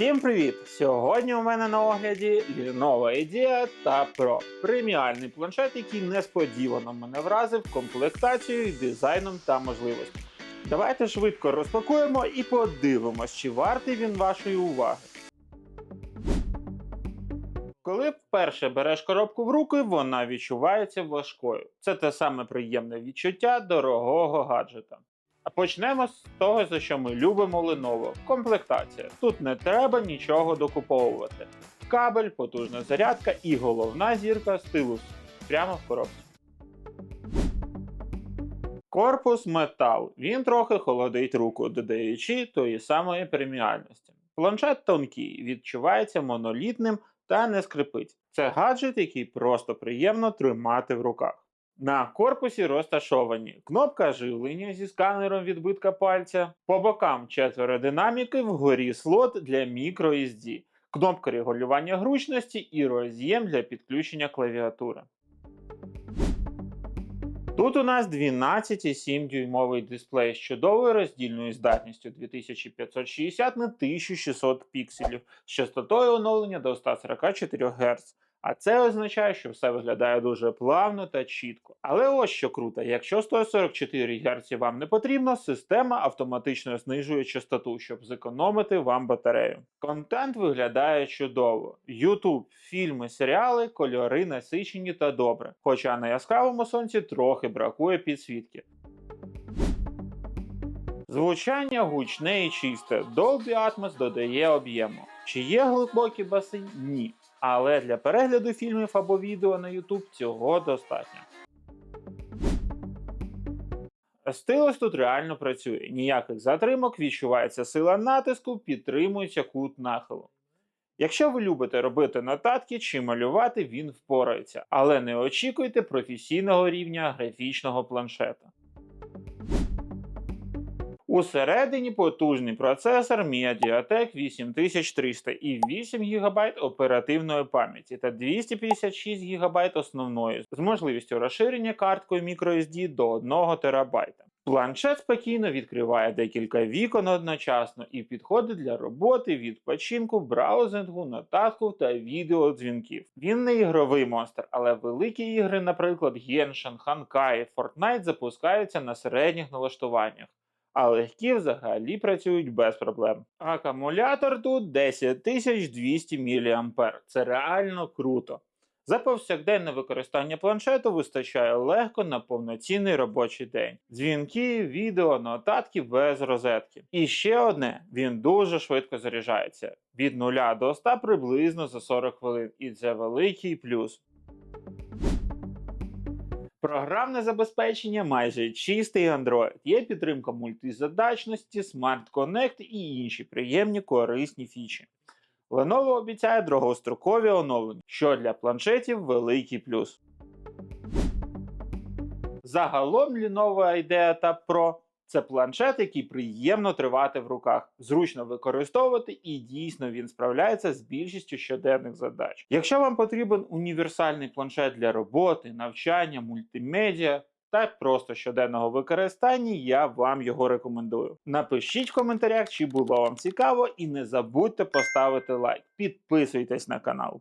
Всім привіт! Сьогодні у мене на огляді Lenovo IDEA та Pro. Преміальний планшет, який несподівано мене вразив комплектацією, дизайном та можливостями. Давайте швидко розпакуємо і подивимось, чи вартий він вашої уваги. Коли вперше береш коробку в руки, вона відчувається важкою. Це те саме приємне відчуття дорогого гаджета. А почнемо з того, за що ми любимо Lenovo – комплектація. Тут не треба нічого докуповувати. Кабель, потужна зарядка і головна зірка стилус прямо в коробці. Корпус метал. Він трохи холодить руку, додаючи тої самої преміальності. Планшет тонкий, відчувається монолітним та не скрипить. Це гаджет, який просто приємно тримати в руках. На корпусі розташовані кнопка живлення зі сканером відбитка пальця, по бокам четверо динаміки, вгорі слот для microSD, кнопка регулювання гручності і роз'єм для підключення клавіатури. Тут у нас 12,7 дюймовий дисплей з чудовою роздільною здатністю 2560 на 1600 пікселів з частотою оновлення до 144 Гц. А це означає, що все виглядає дуже плавно та чітко. Але ось що круто, якщо 144 Гц вам не потрібно, система автоматично знижує частоту, щоб зекономити вам батарею. Контент виглядає чудово. YouTube, фільми, серіали, кольори насичені та добре. Хоча на яскравому сонці трохи бракує підсвітки. Звучання гучне і чисте. Dolby Atmos додає об'єму. Чи є глибокі баси? Ні. Але для перегляду фільмів або відео на YouTube цього достатньо. Стилус тут реально працює. Ніяких затримок, відчувається сила натиску, підтримується кут нахилу. Якщо ви любите робити нотатки чи малювати, він впорається, але не очікуйте професійного рівня графічного планшета. Усередині потужний процесор MediaTek 8300 і 8 ГБ оперативної пам'яті та 256 ГБ основної з можливістю розширення карткою microSD до 1 ТБ. Планшет спокійно відкриває декілька вікон одночасно і підходить для роботи, відпочинку, браузингу, нотатку та відеодзвінків. Він не ігровий монстр, але великі ігри, наприклад, Genshin, Honkai, Fortnite запускаються на середніх налаштуваннях а легкі взагалі працюють без проблем. Акумулятор тут 10200 мА. Це реально круто. За повсякденне використання планшету вистачає легко на повноцінний робочий день. Дзвінки, відео, нотатки без розетки. І ще одне: він дуже швидко заряджається від 0 до 100 приблизно за 40 хвилин, і це великий плюс. Програмне забезпечення майже чистий Android. Є підтримка мультизадачності, Smart Connect і інші приємні корисні фічі. Lenovo обіцяє довгострокові оновлення, що для планшетів великий плюс. Загалом Lenovo IDEA Tab Pro це планшет, який приємно тривати в руках, зручно використовувати, і дійсно він справляється з більшістю щоденних задач. Якщо вам потрібен універсальний планшет для роботи, навчання, мультимедіа. Та просто щоденного використання я вам його рекомендую. Напишіть в коментарях, чи було вам цікаво, і не забудьте поставити лайк. Підписуйтесь на канал.